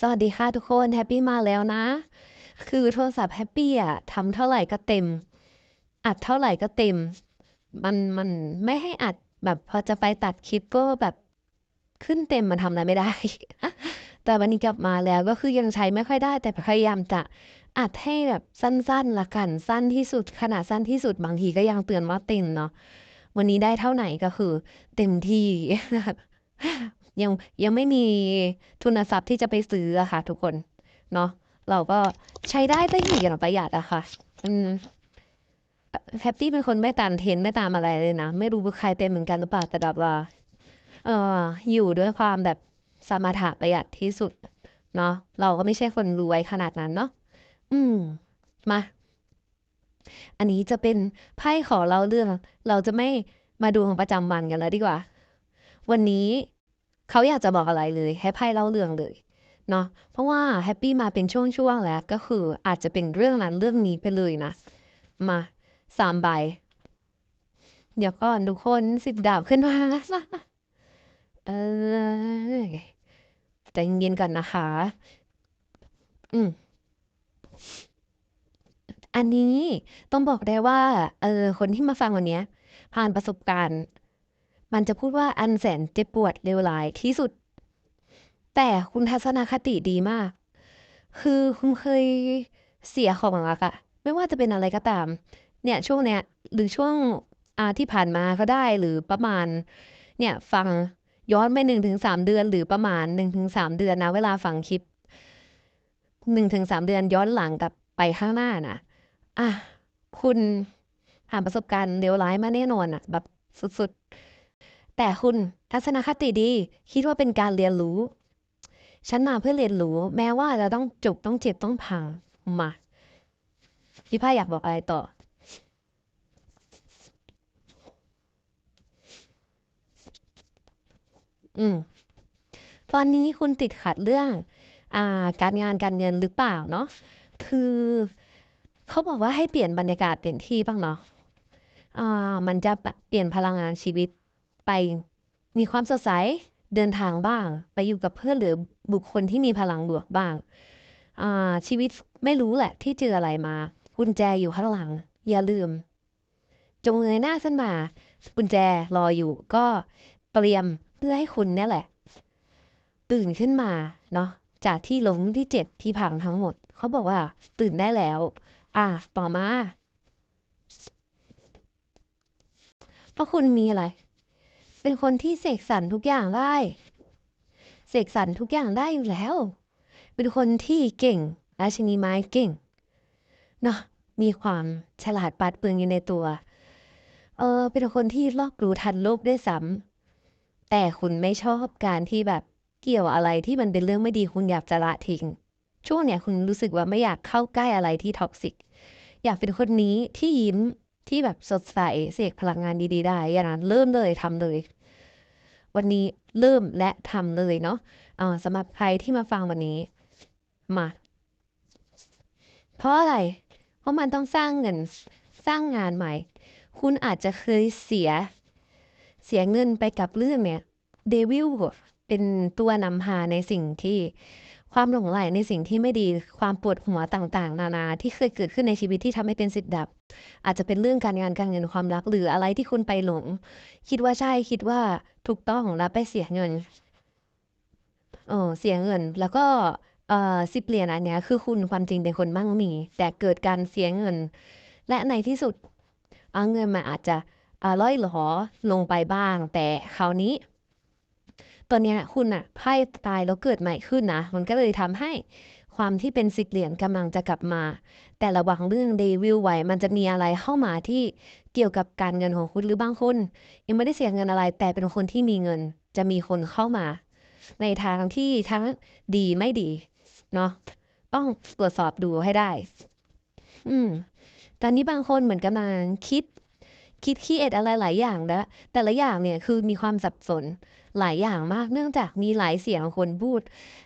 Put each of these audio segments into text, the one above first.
สวัสดีค่ะทุกคนแฮปปี้มาแล้วนะ คือโทรศัพท์แฮปปี้อะทำเท่าไหร่ก็เต็ม อัดเท่าไหร่ก็เต็ม มันมันไม่ให้อัดแบบพอจะไปตัดคลิปก็แบบขึ้นเต็มมันทำอะไรไม่ได้ แต่วันนี้กลับมาแล้วก็คือยังใช้ไม่ค่อยได้ แต่พยายามจะอัดให้แบบสั้นๆละกันสั้นที่สุดขนาดสั้นที่สุดบางทีก็ยังเตือนว่าเต็มเนาะวันนี้ได้เท่าไหร่ก็คือ เต็มที่ ยังยังไม่มีทุนทรัพย์ที่จะไปซื้ออะค่ะ ทุกคนเนาะเราก็ใช้ได้แต่อยู่อย่างประหยัดอะค่ะ อืมแฮปปี้เป็นคนไม่ตามเทนไม่ตามอะไรเลยนะ ไม่รู้ว่าใครเป็นเหมือนกันหรือเปล่าแต่แบบว่าเอออยู่ด้วยความแบบสมถะประหยัดที่สุด เนาะเราก็ไม่ใช่คนรวยขนาดนั้นเนาะอืม มา อันนี้จะเป็นไพ่ขอเราเรื่อง เราจะไม่มาดูของประจำวันกันแล้วดีกว่า วันนี้ เขาอยากจะบอกอะไรเลยให้ไพ่เล่าเรื่องเลยเนาะเพราะว่าแฮปปี้มาเป็นช่วงๆแล้วก็คืออาจจะเป็นเรื่องนั้นเรื่องนี้ไปเลยนะ มาสามใบ เดี๋ยวก่อนทุกคนสิบดาบขึ้นมาเออใจเย็นก่อนนะคะ อืมอันนี้ต้องบอกได้ว่า เออ คนที่มาฟังวันนี้ผ่านประสบการณ์ มันจะพูดว่าอันแสนเจ็บปวดเลวร้ายที่สุด แต่คุณทัศนคติดีมาก คือคุณเคยเสียของรักอะไม่ว่าจะเป็นอะไรก็ตาม เนี่ยช่วงเนี้ยหรือช่วงอาที่ผ่านมาก็ได้หรือประมาณ เนี่ยฟังย้อนไปหนึ่งถึงสามเดือน หรือประมาณหนึ่งถึงสามเดือนนะเวลาฟังคลิปหนึ่งถึงสามเดือนย้อนหลังกับไปข้างหน้าน่ะอะคุณผ่านประสบการณ์เลวร้ายมาแน่นอนอะแบบสุดๆ แต่คุณทัศนคติดีคิดว่าเป็นการเรียนรู้ ฉันมาเพื่อเรียนรู้ แม้ว่าจะต้องจุกต้องเจ็บต้องพังมาพี่พ่าอยากบอกอะไรต่ออืม ตอนนี้คุณติดขัดเรื่อง อ่า การงานการเงินหรือเปล่าเนาะคือเขาบอกว่าให้เปลี่ยนบรรยากาศเปลี่ยนที่บ้างเนาะอ่ามันจะเปลี่ยนพลังงานชีวิต ไปมีความสดใสเดินทางบ้าง ไปอยู่กับเพื่อนหรือบุคคลที่มีพลังบวกบ้างาชีวิตไม่รู้แหละที่เจออะไรมากุญแจอยู่ข้างหลัง อย่าลืม จงเงยหน้าขึ้นมากุญแจรออยู่ก็เตรียมเพื่อให้คุณนี่แหละ ตื่นขึ้นมาเนาะจากที่ล้มที่เจ็บที่พังทั้งหมด เขาบอกว่า ตื่นได้แล้ว อะต่อมาเพราะคุณมีอะไร เป็นคนที่เสกสรรทุกอย่างได้ เสกสรรทุกอย่างได้อยู่แล้ว เป็นคนที่เก่งราชินีไม้เก่งเนาะมีความฉลาดปราดเปืองอยู่ในตัว เออ เป็นคนที่รอบรู้ทันโลกด้ซ้ำแต่คุณไม่ชอบการที่แบบเกี่ยวอะไรที่มันเป็นเรื่องไม่ดีคุณอยากจะละทิ้ง ช่วงเนี้ยคุณรู้สึกว่าไม่อยากเข้าใกล้อะไรที่ท็อกซิก อยากเป็นคนนี้ที่ยิ้มที่แบบสดใสเสกพลังงานดีๆได้อย่างนั้นเริ่มเลยทำเลย วันนี้เริ่มและทำเลยเนาะอ่าสำหรับใครที่มาฟังวันนี้ มา เพราะอะไร เพราะมันต้องสร้างเงินสร้างงานใหม่ คุณอาจจะเคยเสีย เสียเงินไปกับเรื่องเนี่ยเดวิลเป็นตัวนำพาในสิ่งที่ ความหลงใหลในสิ่งที่ไม่ดี ความปวดหัวต่างๆ นานาที่เคยเกิดขึ้นในชีวิตที่ทำให้เป็นสิทธิ์ดับ อาจจะเป็นเรื่องการงานการเงินความรักหรืออะไรที่คุณไปหลง คิดว่าใช่คิดว่าถูกต้องแล้วไปเสียเงินเออเสียเงินแล้วก็เอ่อสิเปลี่ยนอันเนี้ยคือคุณความจริงเป็นคนมั่งมี แต่เกิดการเสียเงิน และในที่สุดเอาเงินมาอาจจะอ่าล่อยหลอลงไปบ้าง แต่คราวนี้ ตอนนี้คุณอะไพ่ตายแล้วเกิดใหม่ขึ้นนะ มันก็เลยทำให้ความที่เป็นสิทธิ์เหรียญกำลังจะกลับมา แต่ระวังเรื่องเดวิลไว้ มันจะมีอะไรเข้ามาที่เกี่ยวกับการเงินของคุณหรือบางคนยังไม่ได้เสียเงินอะไร แต่เป็นคนที่มีเงิน จะมีคนเข้ามา ในทางที่ทั้งดีไม่ดีเนาะต้องตรวจสอบดูให้ได้ อืม ตอนนี้บางคนเหมือนกำลังคิด คิดคิดเอ็ดอะไรหลายอย่างแล้วแต่ละอย่างเนี่ยคือมีความสับสน หลายอย่างมากเนื่องจากมีหลายเสียงคนพูด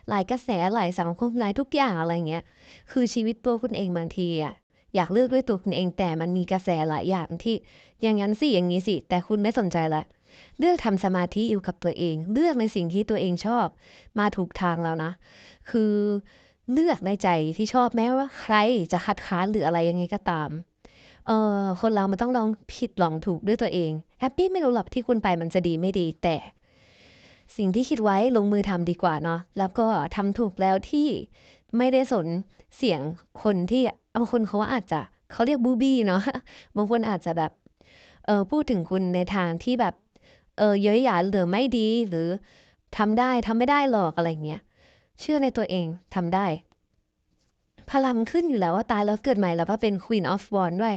หลายกระแสหลายสังคมหลายทุกอย่างอะไรเงี้ย คือชีวิตตัวคุณเองบางทีอะอยากเลือกด้วยตัวคุณเองแต่มันมีกระแสหลายอย่างที่อย่างนั้นสิอย่างนี้สิ แต่คุณไม่สนใจละเลือกทำสมาธิอยู่กับตัวเอง เลือกในสิ่งที่ตัวเองชอบ มาถูกทางแล้วนะ คือเลือกในใจที่ชอบแม้ว่าใครจะคัดค้านหรืออะไรยังไงก็ตามเออคนเรามันต้องลองผิดลองถูกด้วยตัวเองแฮปปี้ไม่รู้หรอกที่คุณไปมันจะดีไม่ดี แต่ สิ่งที่คิดไว้ลงมือทำดีกว่าเนาะแล้วก็ทำถูกแล้วที่ไม่ได้สนเสียงคนที่บางคนเขาอาจจะเขาเรียกบูบี้เนาะบางคนอาจจะแบบเออพูดถึงคุณในทางที่แบบเออเย้ยหยันหรือไม่ดีหรือทำได้ทำไม่ได้หรอกอะไรเงี้ยเชื่อในตัวเองทำได้พลังขึ้นอยู่แล้วว่าตายแล้วเกิดใหม่แล้วก็เป็น Queen of w a n d ด้วย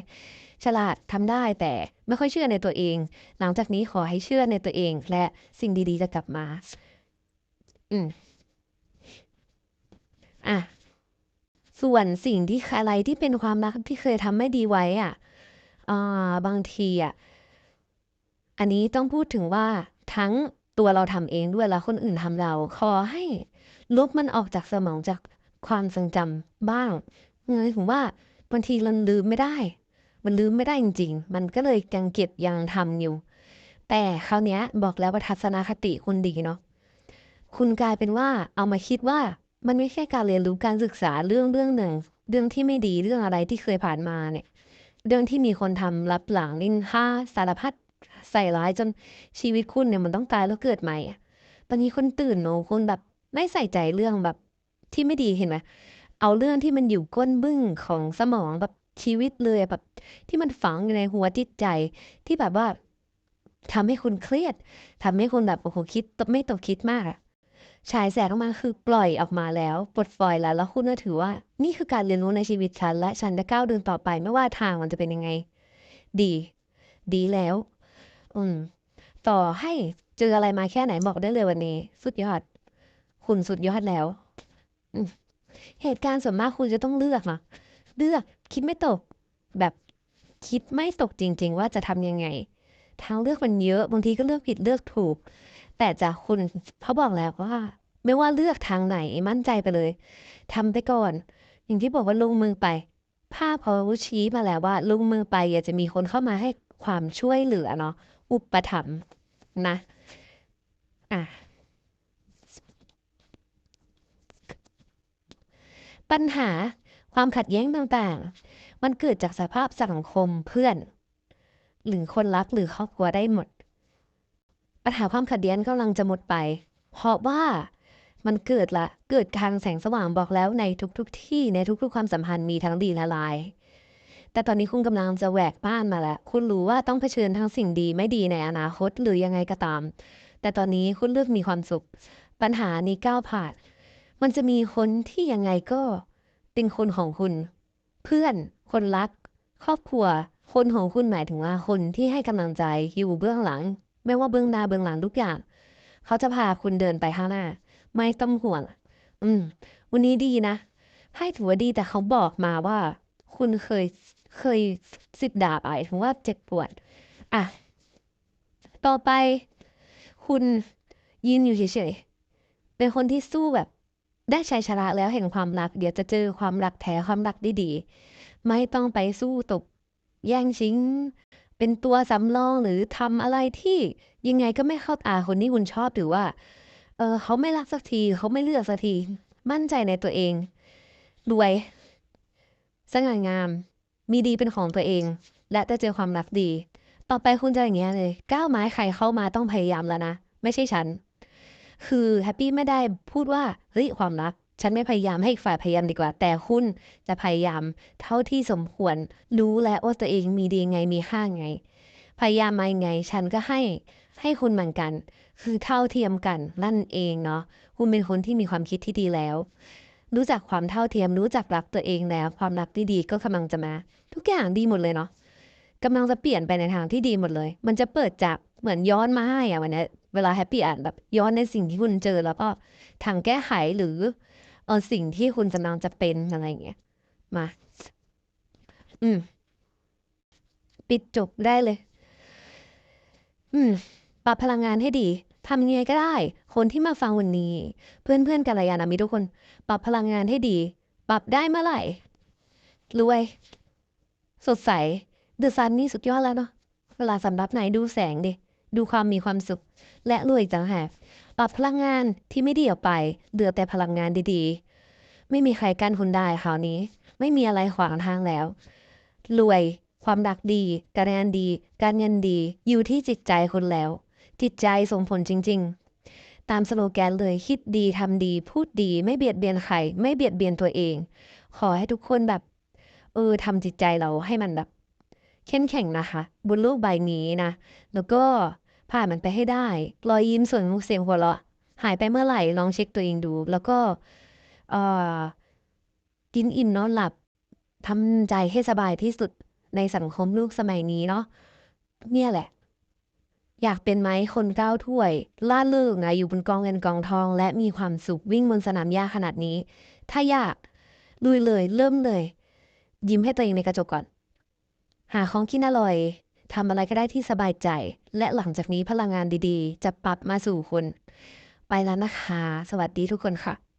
ฉลาดทำได้แต่ไม่ค่อยเชื่อในตัวเอง หลังจากนี้ขอให้เชื่อในตัวเอง และสิ่งดีๆจะกลับมา อืมอะส่วนสิ่งที่อะไรที่เป็นความรักที่เคยทำไม่ดีไว้อะอ่าบางทีอะอันนี้ต้องพูดถึงว่าทั้งตัวเราทำเองด้วยแล้วคนอื่นทำเรา ขอให้ลบมันออกจากสมองจากความทรงจำบ้างเงยผมว่าบางทีเราลืมไม่ได้ มันลืมไม่ได้จริง ๆ มันก็เลยยังเก็บยังทำอยู่ แต่คราวเนี้ยบอกแล้วว่าทัศนคติคุณดีเนาะคุณกลายเป็นว่าเอามาคิดว่ามันไม่ใช่การเรียนรู้การศึกษาเรื่องเรื่องหนึ่ง เรื่องที่ไม่ดีเรื่องอะไรที่เคยผ่านมาเนี่ย เรื่องที่มีคนทำรับหลังนินท่าสารพัดใส่ร้ายจนชีวิตคุณเนี่ยมันต้องตายแล้วเกิดใหม่ตอนนี้คุณตื่นเนอะคุณแบบไม่ใส่ใจเรื่องแบบที่ไม่ดีเห็นไหมเอาเรื่องที่มันอยู่ก้นบึ้งของสมองแบบ ชีวิตเลยแบบที่มันฝังอยู่ในหัวจิตใจที่แบบว่าทำให้คุณเครียดทำให้คุณแบบโอ้โหคิดไม่ตกคิดมากอะฉายแสงออกมาคือปล่อยออกมาแล้วปลดปล่อยแล้ว แล้วคุณก็ถือว่า นี่คือการเรียนรู้ในชีวิตฉันและฉันจะก้าวเดินต่อไป ไม่ว่าทางมันจะเป็นยังไง ดี ดีแล้ว อืม ต่อให้เจออะไรมาแค่ไหนบอกได้เลยวันนี้ สุดยอด คุณสุดยอดแล้วเหตุการณ์ส่วนมากคุณจะต้องเลือกนะเลือก คิดไม่ตก แบบคิดไม่ตกจริง ๆ ว่าจะทำยังไง ทางเลือกมันเยอะบางทีก็เลือกผิดเลือกถูก แต่จากคุณเขาบอกแล้วว่า ไม่ว่าเลือกทางไหนมั่นใจไปเลยทำไปก่อน อย่างที่บอกว่าลงมือไปภาพเขาชี้มาแล้วว่า ลงมือไปอยากจะมีคนเข้ามาให้ความช่วยเหลือเนาะอุปถัมภ์นะอะปัญหา ความขัดแย้งต่างๆ มันเกิดจากสภาพสังคมเพื่อน หรือคนรักหรือครอบครัวได้หมด ปัญหาความขัดแย้งกำลังจะหมดไป เพราะว่ามันเกิดละเกิดทางแสงสว่างบอกแล้วในทุกๆทที่ในทุกๆ ความสัมพันธ์มีทั้งดีและร้าย แต่ตอนนี้คุณกำลังจะแหวกบ้านมาแล้ว คุณรู้ว่าต้องเผชิญทั้งสิ่งดีไม่ดีในอนาคตหรือยังไงก็ตาม แต่ตอนนี้คุณเลือกมีความสุข ปัญหานี้ก้าวผ่าน มันจะมีคนที่ยังไงก็ เป็นคนของคุณ เพื่อน คนรัก ครอบครัว คนของคุณหมายถึงว่าคนที่ให้กำลังใจอยู่เบื้องหลัง ไม่ว่าเบื้องหน้าเบื้องหลังทุกอย่าง เขาจะพาคุณเดินไปข้างหน้า ไม่ต้องห่วง อืม วันนี้ดีนะให้ถือว่าดีแต่เขาบอกมาว่า คุณเคยเคยสิทธิ์ดาบไอ้ถึงว่าเจ็บปวด อะ ต่อไป คุณยืนอยู่เฉยๆเป็นคนที่สู้แบบ ได้ชัยชนะแล้วเห็นความรัก เดี๋ยวจะเจอความรักแท้ความรักดีๆไม่ต้องไปสู้ตบ แย่งชิง เป็นตัวสำรองหรือทำอะไรที่ยังไงก็ไม่เข้าตาคนที่คุณชอบหรือว่า เออเขาไม่รักสักทีเขาไม่เลือกสักที มั่นใจในตัวเองรวยสง่างาม มีดีเป็นของตัวเอง และจะเจอความรักดี ต่อไปคุณจะอย่างเงี้ยเลย ก้าวไม้ใครเข้ามาต้องพยายามแล้วนะ ไม่ใช่ฉัน คือแฮปปี้ไม่ได้พูดว่าเฮ้ยความรัก ฉันไม่พยายามให้ฝ่ายพยายามดีกว่า แต่คุณจะพยายามเท่าที่สมควรรู้และว่าตัวเองมีดีไงมีค่าไง พยายามมาไง ฉันก็ให้ให้คุณเหมือนกัน คือเท่าเทียมกันนั่นเองเนาะคุณเป็นคนที่มีความคิดที่ดีแล้ว รู้จักความเท่าเทียม รู้จักรักตัวเองแล้ว ความรักที่ดีก็กำลังจะมา ทุกอย่างดีหมดเลยเนาะกำลังจะเปลี่ยนไปในทางที่ดีหมดเลย มันจะเปิดจากเหมือนย้อนมาให้อะวันนี้ เวลาแฮปปี้อ่านแบบย้อนในสิ่งที่คุณเจอแล้วก็ทางแก้ไขหรือเออสิ่งที่คุณกำลังจะเป็นอะไรอย่างเงี้ยมา อืม ปิดจบได้เลย อืม ปรับพลังงานให้ดีทำยังไงก็ได้ คนที่มาฟังวันนี้ เพื่อนเพื่อนกัลยาณมิตรทุกคน ปรับพลังงานให้ดี ปรับได้เมื่อไหร่รวย สดใสเดอะซันนี่สุดยอดแล้วเนาะเวลาสำรับไหนดูแสงดิ ดูความมีความสุข และรวยอีกต่างหากปรับพลังงานที่ไม่ดีออกไปเหลือแต่พลังงานดีๆ ไม่มีใครกั้นคุณได้คราวนี้ ไม่มีอะไรขวางทางแล้ว รวยความรักดี การงานดี การเงินดี อยู่ที่จิตใจคุณแล้ว จิตใจส่งผลจริง ๆ ตามสโลแกนเลยคิดดีทำดี พูดดี ไม่เบียดเบียนใครไม่เบียดเบียนตัวเอง ขอให้ทุกคนแบบ เออทำจิตใจเราให้มันแบบเข้มแข็งนะคะ บนโลกใบนี้นะ แล้วก็ ผ่านมันไปให้ได้ รอยยิ้มส่วนมุกเสียงหัวเราะหายไปเมื่อไหร่ลองเช็คตัวเองดู แล้วก็กินอิ่มนอนหลับทำใจให้สบายที่สุดในสังคมลูกสมัยนี้เนาะเนี่ยแหละ อยากเป็นไหมคนก้าวถ้วย ล่าเริงนะอยู่บนกองเงินกองทอง และมีความสุขวิ่งบนสนามหญ้าขนาดนี้ ถ้าอยากลุยเลย เริ่มเลย ยิ้มให้ตัวเองในกระจกก่อน หาของกินอร่อย ทำอะไรก็ได้ที่สบายใจ และหลังจากนี้พลังงานดีๆ จะปรับมาสู่คุณ ไปแล้วนะคะ สวัสดีทุกคนค่ะ